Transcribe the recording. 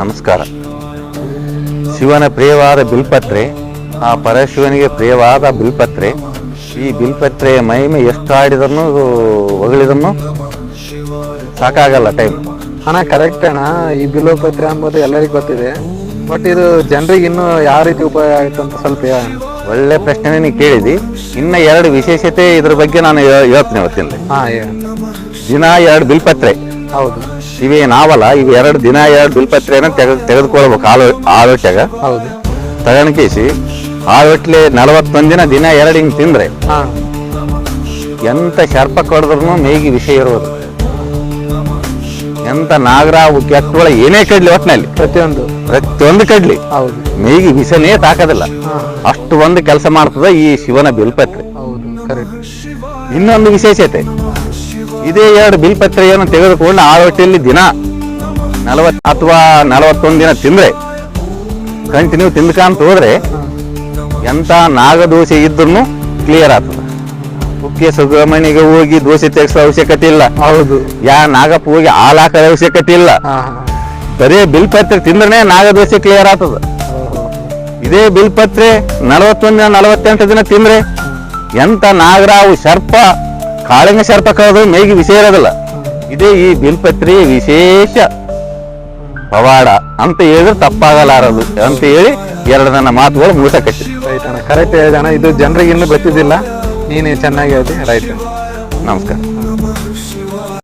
ನಮಸ್ಕಾರ. ಶಿವನ ಪ್ರಿಯವಾದ ಬಿಲ್ಪತ್ರೆ ಆ ಪರಶಿವನಿಗೆ ಪ್ರಿಯವಾದ ಬಿಲ್ಪತ್ರೆ ಈ ಬಿಲ್ಪತ್ರೆಯ ಮಹಿಮೆ ಎಷ್ಟು ಆಡಿದನ್ನು ಹೊಗಳಿದನ್ನು ಸಾಕಾಗಲ್ಲ ಟೈಮ್ ಅಣ್ಣ ಕರೆಕ್ಟ್ ಅಣ್ಣ ಈ ಬಿಲೋಪತ್ರೆ ಅಂಬೋದು ಎಲ್ಲರಿಗೂ ಗೊತ್ತಿದೆ. ಬಟ್ ಇದು ಜನರಿಗೆ ಇನ್ನೂ ಯಾವ ರೀತಿ ಉಪಯೋಗ ಆಗುತ್ತೆ ಅಂತ ಸ್ವಲ್ಪ ಒಳ್ಳೆ ಪ್ರಶ್ನೆ ನೀನು ಕೇಳಿದಿ. ಇನ್ನ ಎರಡು ವಿಶೇಷತೆ ಇದ್ರ ಬಗ್ಗೆ ನಾನು ಹೇಳ್ತೀನಿ ಹೇಳಿ. ದಿನ ಎರಡು ಬಿಲ್ಪತ್ರೆ. ಹೌದು. ಇವೇ ನಾವಲ್ಲ ಇವು ಎರಡು ದಿನ ಎರಡು ಬಿಲ್ಪತ್ರೆಯನ್ನು ತೆಗೆದು ತೆಗೆದುಕೊಳ್ಬೇಕು ಆಳು ಆಳೊಟ್ಟಾಗ ಹೌದು. ತಗೊಂಡ್ಕೇಸಿ ಆಳೊಟ್ಲೆ ನಲವತ್ತೊಂದು ದಿನ ದಿನ ಎರಡು ಹಿಂಗೆ ತಿಂದರೆ ಎಂಥ ಎಂತ ಶರ್ಪ ಕಡಿದ್ರು ಮೇಗಿ ವಿಷಯ ಇರೋದು. ಎಂತ ನಾಗರ ಕೆಟ್ಟೊಳ ಏನೇ ಕಡ್ಲಿ ಒಟ್ಟಿನಲ್ಲಿ ಪ್ರತಿಯೊಂದು. ಪ್ರತಿಯೊಂದು ಕಡ್ಲಿ. ಹೌದು. ಮೇಗಿ ವಿಷನೇ ತಾಕೋದಿಲ್ಲ. ಅಷ್ಟು ಒಂದು ಕೆಲಸ ಮಾಡ್ತದ ಈ ಶಿವನ ಬಿಲ್ಪತ್ರೆ. ಹೌದು ಕರೆಕ್ಟ್ ಇನ್ನೊಂದು ವಿಶೇಷತೆ. ಇದೇ ಎರಡು ಬಿಲ್ ಪತ್ರೆಯನ್ನು ತೆಗೆದುಕೊಂಡು ಆ ರೊಟ್ಟಿಯಲ್ಲಿ ದಿನ ನಲವತ್ತು ಅಥವಾ ನಲವತ್ತೊಂದು ದಿನ ತಿಂದ್ರೆ ಕಂಟಿನ್ಯೂ ತಿಂದ್ಕಂತ ಹೋದ್ರೆ ಎಂತ ನಾಗದೋಸೆ ಇದ್ರೂ ಕ್ಲಿಯರ್ ಆಗ್ತದೆ. ಮುಖ್ಯ ಸುಬ್ರಹ್ಮಣ್ಯಗೆ ಹೋಗಿ ದೋಸೆ ತೆಗೆಸೋ ಅವಶ್ಯಕತೆ ಇಲ್ಲ. ಹೌದು. ಯಾ ನಾಗಪ್ಪ ಹೋಗಿ ಹಾಲು ಹಾಕೋ ಅವಶ್ಯಕತೆ ಇಲ್ಲ. ಬರೇ ಬಿಲ್ ಪತ್ರೆ ಬಿಲ್ಪತ್ರೆ ತಿಂದ್ರೆ ನಾಗದೋಸೆ ಕ್ಲಿಯರ್ ಆಗ್ತದ. ಇದೇ ಬಿಲ್ಪತ್ರೆ ನಲವತ್ತೊಂದು ದಿನ ನಲವತ್ತೆಂಟು ದಿನ ತಿಂದ್ರೆ ಎಂತ ನಾಗರಾವು ಸರ್ಪ ಕಾಳಿಂಗ ಸರ್ಪ ಮೈಗೆ ಮೇಗಿ ವಿಷಯ ಇರೋದಿಲ್ಲ. ಇದೇ ಈ ಬಿಲ್ಪತ್ರಿ ವಿಶೇಷ ಪವಾಡ ಅಂತ ಹೇಳಿದ್ರೆ ತಪ್ಪಾಗಲಾರದು ಅಂತ ಹೇಳಿ ಎರಡು ನನ್ನ ಮಾತುಗಳು ಮುಗಿಸಕತ್ತಿ. ರೈಟ್ ಅಣ್ಣ ಕರೆಕ್ಟ್ ಹೇಳಿದೆ ಅಣ್ಣ. ಇದು ಜನರಿಗೆ ಇನ್ನೂ ಗೊತ್ತಿದ್ದಿಲ್ಲ ನೀನು ಚೆನ್ನಾಗಿ ಹೇಳ್ತೀನಿ ರೈಟ್ ನಮಸ್ಕಾರ.